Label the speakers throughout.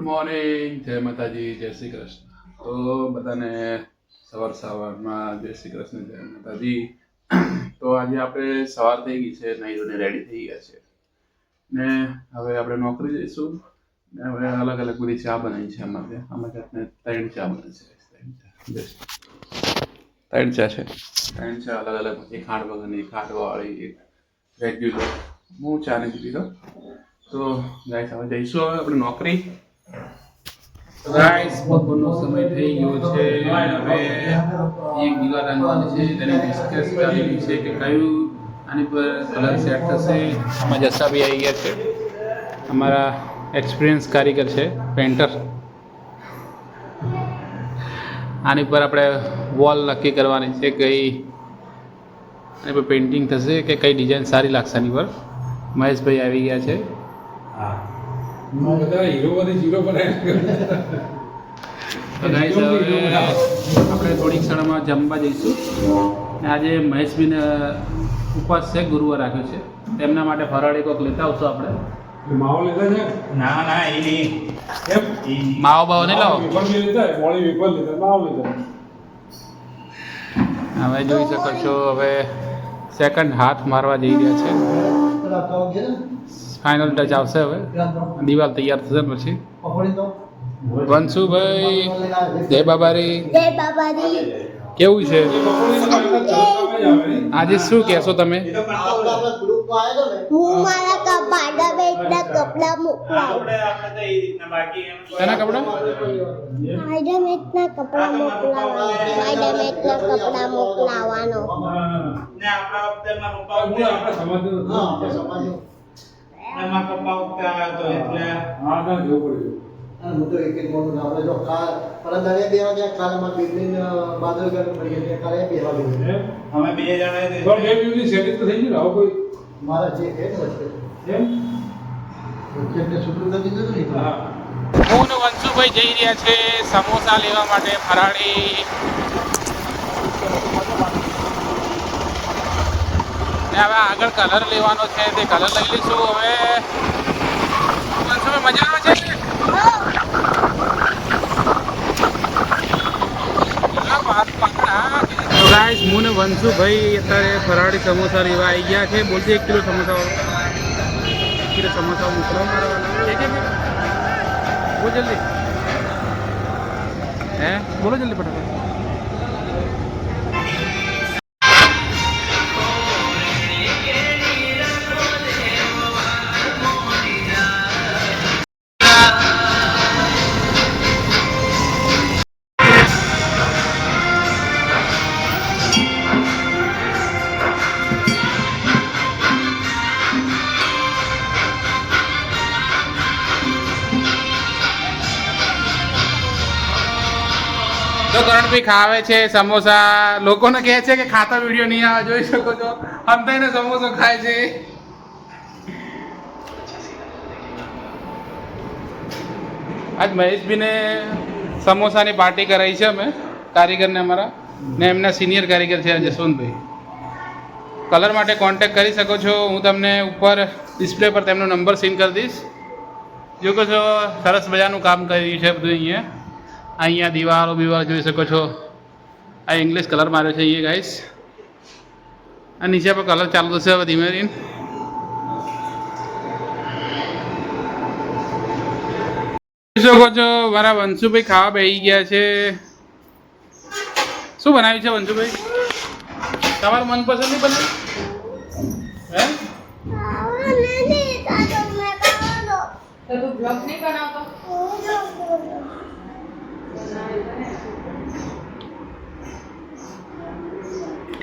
Speaker 1: Good morning જય માતાજી, જય શ્રી કૃષ્ણ. તો બધાને સવાર સવારમાં જય શ્રી કૃષ્ણ, જય માતાજી. તો આજે આપણે સવાર થઈ ગઈ છે ધોઈને રેડી થઈ ગયા છે. ને હવે આપણે નોકરી જઈશું. ને હવે અલગ અલગ બધી ચા બનાવી છે અમારે અમારે જાતને ત્રણ ચા બને છે. ત્રણ ચા. છે. ત્રણ ચા અલગ અલગ. એક ખાંડ વગરની ખાંડવાળી એક રેગ્યુલર હું ચા નથી પીતો. તો ગાઈસ જઈશું હવે આપણે નોકરી. ગાઈસ બપોરનો સમય થઈ ગયો છે હવે એક દીવા રંગવાની છે તેને ડિસ્કસ ચાલી છે કે કયું આની પર કલર સેટ થશે આમાં જસાબી આવી ગયા છે અમારા એક્સપિરિયન્સ કારીગર છે પેન્ટર આની પર આપણે વોલ નક્કી કરવાની છે કઈ આની પર પેઇન્ટિંગ થશે કે કઈ ડિઝાઇન સારી લાગશે આની પર મહેશભાઈ આવી ગયા છે
Speaker 2: બધા હીરો બધી જીરો બનાવી
Speaker 1: તો આપણે થોડીક ક્ષણમાં જમવા જઈશું. ને આજે મહેશભાઈને ઉપવાસ છે ગુરુવાર રાખ્યો છે. તેમના માટે ફરાળી કોક લેતા આવશું આપણે.
Speaker 2: માવો લેતા છે?
Speaker 3: ના ના એ નહીં.
Speaker 1: માવો બાવો નહીં લાવો? હવે જોઈ શકો છો હવે સેકન્ડ હાથ મારવા જઈ રહ્યા છે. ફાઇનલ ટચ આવશે હવે. દિવાલ તૈયાર થશે પછી. વંશુભાઈ જય બાબારી.
Speaker 4: જય બાબારી.
Speaker 1: કેવું છે. આજે શું કહેશો તમે?
Speaker 4: હું મારા કપાડા બેટના કપડા મોકલાવું
Speaker 3: આપણે કપડા?
Speaker 1: શેના કપડાં?
Speaker 4: મોકલાવાના સ્પાઈડરમેનના કપડા મોકલાવાનો.
Speaker 3: ને આપણા વખતેમાં પપ્પા
Speaker 2: હું આપણે હા નથી.
Speaker 3: એમાં પપ્પા આવ્યા તો એટલે
Speaker 2: હા ના જવું પડ્યું.
Speaker 5: હું તો એક એક મોટું ના આપણે જો કાલ પરમ દાડે બેવા ગયા કાલમાં બિલ્ડિંગ બાદલ ગર પડી એટલે કાલે બેવા ગયું
Speaker 3: અમે બે જણા
Speaker 2: પણ બે મિનિટની સેટિંગ તો થઈ ગયું હવે કોઈ.
Speaker 5: મારા જે છે ને વચ્ચે
Speaker 2: એમ?
Speaker 5: વચ્ચે દીધું
Speaker 2: હા.
Speaker 1: હું ને વંશુભાઈ જઈ રહ્યા છે સમોસા લેવા માટે ફરાળી હવે આગળ કલર લેવાનો છે તે કલર લઈ લઈશું. હવે વંશુભાઈ મજા આવે છે ગાઈસ હું ને વંશુભાઈ અત્યારે ફરાળી સમોસા લેવા આવી ગયા છે. બોલશે એક કિલો સમોસા એક કિલો સમોસા મોકલો? બોલ જલ્દી. હે? બોલો જલ્દી ફટાફટ. તો કરણભાઈ ખાવે છે, સમોસા લોકોને કહે છે કે ખાતા વીડિયો નહીં આવે, જોઈ શકો છો. અંતાઈને સમોસો ખાય છે. આજ મહેશભાઈને સમોસાની પાર્ટી કરાવી છે અમે, કારીગરને અમારા. ને એમના સિનિયર કારીગર છે, જસવંતભાઈ. કલર માટે કોન્ટેક્ટ કરી શકો છો. હું તમને ઉપર ડિસ્પ્લે પર તેમનો નંબર સીન કરી દઈશ. જો કહો છો, સરસ મજાનું કામ કર્યું છે બધું અહીંયા. અહીંયા દિવાલો બિવાલો જોઈ શકો છો. આ ઇંગ્લિશ કલર માર્યો છે અહીંયા ગાઈસ આ નીચે પર કલર ચાલુ થશે હવે ધીમે ધીમે. જોઈ શકો છો મારા વંશુભાઈ ખાવા બેસી ગયા છે. શું બનાવ્યું છે વંશુભાઈ? તમારું મનપસંદ નહીં બનાવ્યું હે?
Speaker 6: તો બ્લોગ નહીં બનાવતો?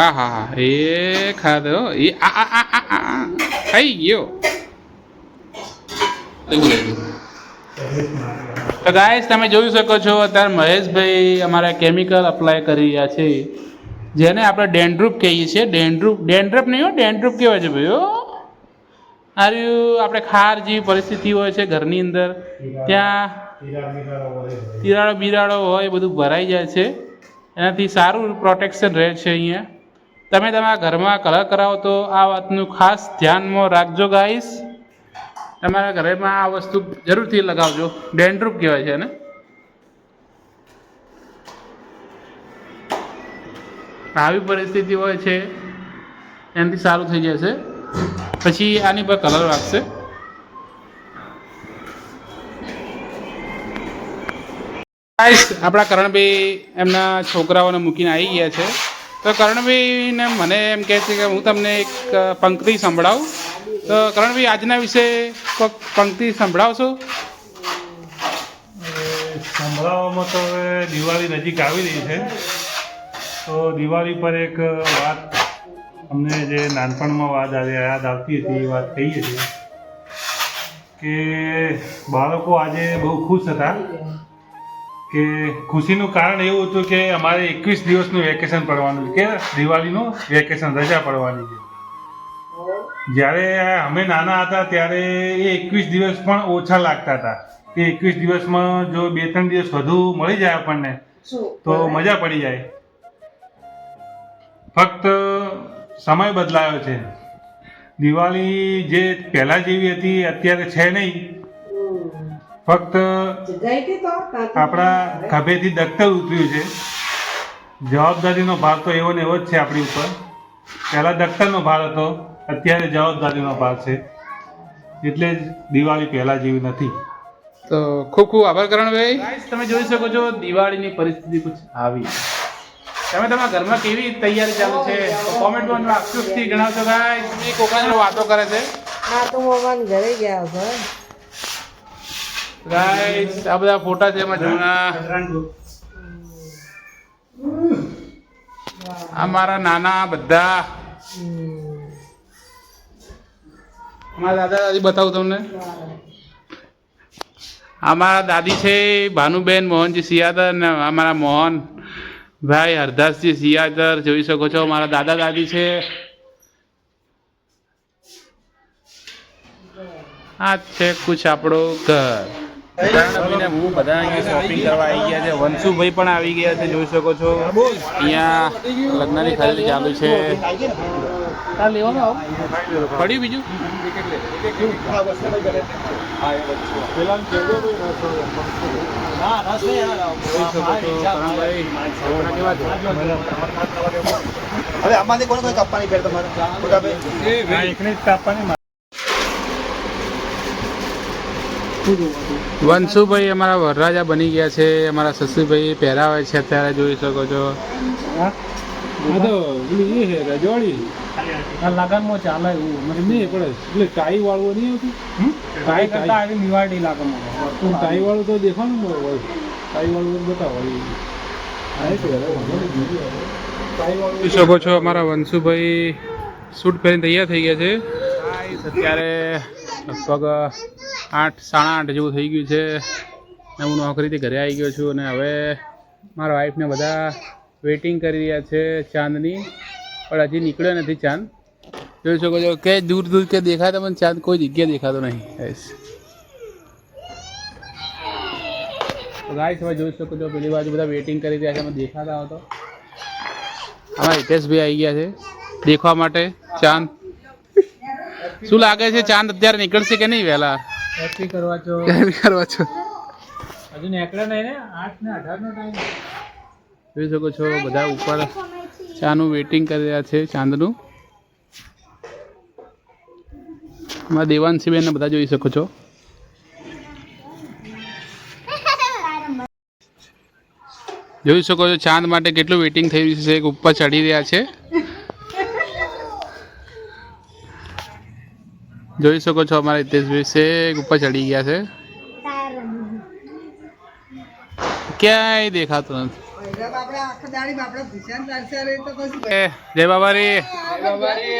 Speaker 1: હા હા હા એ ખાધો. એ આ આ આ આ આ. ખાઈ ગયો. એવું તો ગાઈસ તમે જોઈ શકો છો, અત્યારે મહેશભાઈ અમારા કેમિકલ અપ્લાય કરી રહ્યા છે. જેને આપણે ડેન્ડ્રુપ કહીએ છીએ. ડેન્ડ્રુપ, ડેન્ડ્રપ નહીં હો, ડેન્ડ્રુપ કહેવાય છે ભાઈ, હો. આર્યું આપણે ખાર જેવી પરિસ્થિતિ હોય છે ઘરની અંદર. ત્યાં તિરાડો, બિરાડો હોય એ બધું ભરાઈ જાય છે. એનાથી સારું પ્રોટેક્શન રહે છે અહીંયા. તમે તમારા ઘરમાં કલર કરાવો તો આ વાતનું ખાસ ધ્યાનમાં રાખજો ગાઈસ તમારા ઘરેમાં આ વસ્તુ જરૂરથી લગાવજો. ડેન્ડ્રુપ કહેવાય છે એને. આવી પરિસ્થિતિ હોય છે, એનાથી સારું થઈ જશે પછી આની પર કલર રાખશે. આપણા કરણભાઈ એમના છોકરાઓને મૂકીને આવી ગયા છે. તો કરણભાઈને મને એમ કહે છે કે હું તમને એક પંક્તિ સંભળાવું. તો કરણભાઈ આજના વિશે કોઈક પંક્તિ સંભળાવશો?
Speaker 7: સંભળાવવામાં તો હવે દિવાળી નજીક આવી રહી છે. તો દિવાળી પર એક વાત અમને જે નાનપણમાં વાત યાદ આવતી હતી, એ વાત કહીએ છીએ કે બાળકો આજે બહુ ખુશ હતા. કે ખુશીનું કારણ એવું હતું કે અમારે એકવીસ દિવસનું વેકેશન પડવાનું કે દિવાળીનું વેકેશન રજા પડવાની છે. જ્યારે અમે નાના હતા ત્યારે એ એકવીસ દિવસ પણ ઓછા લાગતા હતા. કે એકવીસ દિવસમાં જો બે ત્રણ દિવસ વધુ મળી જાય આપણને તો મજા પડી જાય. ફક્ત સમય બદલાયો છે. દિવાળી જે પહેલાં જેવી હતી અત્યારે છે નહીં. ફક્ત આપણા ખભેથી દખ્તર ઉતર્યું છે. જવાબદારીનો ભાર તો એવો ને એવો જ છે આપણી ઉપર. પહેલાં દખ્તરનો ભાર હતો અત્યારે જવાબદારીનો ભાર છે. એટલે જ દિવાળી પહેલાં જેવી નથી.
Speaker 1: તો ખૂબ ખૂબ આભાર કરણભાઈ. ગાઈસ તમે જોઈ શકો છો દિવાળીની પરિસ્થિતિ કુછ આવી. તમે તમારા ઘરમાં કેવી તૈયારી ચાલુ છે? કોમેન્ટમાં અફસોસથી જણાવશો કોકના જોડે વાતો કરે છે?
Speaker 8: હા તો મોબાઈલ ઘરે ગયા છે
Speaker 1: ગાઈસ આ બધા ફોટા છે એમાં જૂના. આ મારા નાના બધા. મારા દાદા દાદી બતાવું તમને. અમારા દાદી છે, ભાનુબેન, મોહનજી, સિયાદર ને અમારા મોહન ભાઈ, હરદાસજી, સિયાદર, જોઈ શકો છો, મારા દાદા દાદી છે. આ છે કુછ આપણો ઘર. અને હું બધા અહીંયા શોપિંગ કરવા આવી ગયા છે. વંશુભાઈ પણ આવી ગયા છે જોઈ શકો છો. અહીંયા લગ્નની ખરીદી ચાલુ છે. પડ્યું બીજું?
Speaker 5: હવે આમાંથી કોને કોઈ કાપવાની ફેર તમારે મોટાભાઈ
Speaker 7: એકને જ કાપવાની
Speaker 1: વંશુભાઈ અમારા વરરાજા બની ગયા છે અમારા સસુભાઈ પહેરાવે છે અત્યારે જોઈ શકો છો.
Speaker 2: આ તો પેલી એ છે રજવાડી. આ લગનમાં ચાલે એવું નહીં પડે. એટલે ટાઈ વાળવું નહીં આવતું? ટાઈ ટાઈ આવી દિવાળી લાગનમાં. ટાઈ વાળું તો દેખાનું ને હોય. ટાઈ વાળું બતાવો
Speaker 1: શકો છો અમારા વંશુભાઈ સૂટ પહેરીને તૈયાર થઈ ગયા છે. અત્યારે લગભગ આઠ, સાડા આઠ જેવું થઈ ગયું છે. ને હું નોકરીથી ઘરે આવી ગયો છું અને હવે મારા વાઈફને બધા વેઇટિંગ કરી રહ્યા છે ચાંદની. પણ હજી નીકળ્યો નથી ચાંદ. જોઈ શકો છો કે દૂર દૂર કે દેખાય પણ ચાંદ કોઈ જગ્યાએ દેખાતો નહીં. ગાઈસ હવે જોઈ શકો છો પેલી બાજુ બધા વેઇટિંગ કરી રહ્યા છે, અમે દેખાતા હતો. અમારા હિતેશભાઈ આવી ગયા છે. દેખવા માટે ચાંદ. શું લાગે છે, ચાંદ અત્યારે નીકળશે કે નહીં વહેલા?
Speaker 2: હેપી કરવા છો.
Speaker 1: કરવા છો.
Speaker 2: હજુ નીકળે નહીં ને? આઠ ને અઢાર નો ટાઈમ
Speaker 1: જોઈ શકો છો બધા ઉપર ચાનું વેઇટિંગ કરી રહ્યા છે ચાંદનું. અમારા દેવાંશીબેન બધા જોઈ શકો છો. જોઈ શકો છો ચાંદ માટે કેટલું વેઇટિંગ થઈ રહ્યું છે ઉપર ચડી રહ્યા છે. જોઈ શકો છો અમારા હિતેશભાઈ છે ઉપર ચડી ગયા છે. ક્યાંય દેખાતો નથી.
Speaker 8: જય બાબા રે તો પછી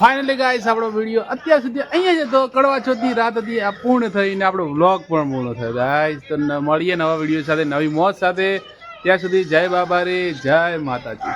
Speaker 1: ફાઇનલી ગાઈસ આપણો વીડિયો અત્યાર સુધી અહીંયા જ કડવા ચોથની રાત હતી. આ પૂર્ણ થઈને આપણો વ્લોગ પણ પૂર્ણ થયો. ગાઈસ તો મળીએ નવા વીડિયો સાથે, નવી મોજ સાથે. ત્યાં સુધી જય બાબા રે, જય માતાજી.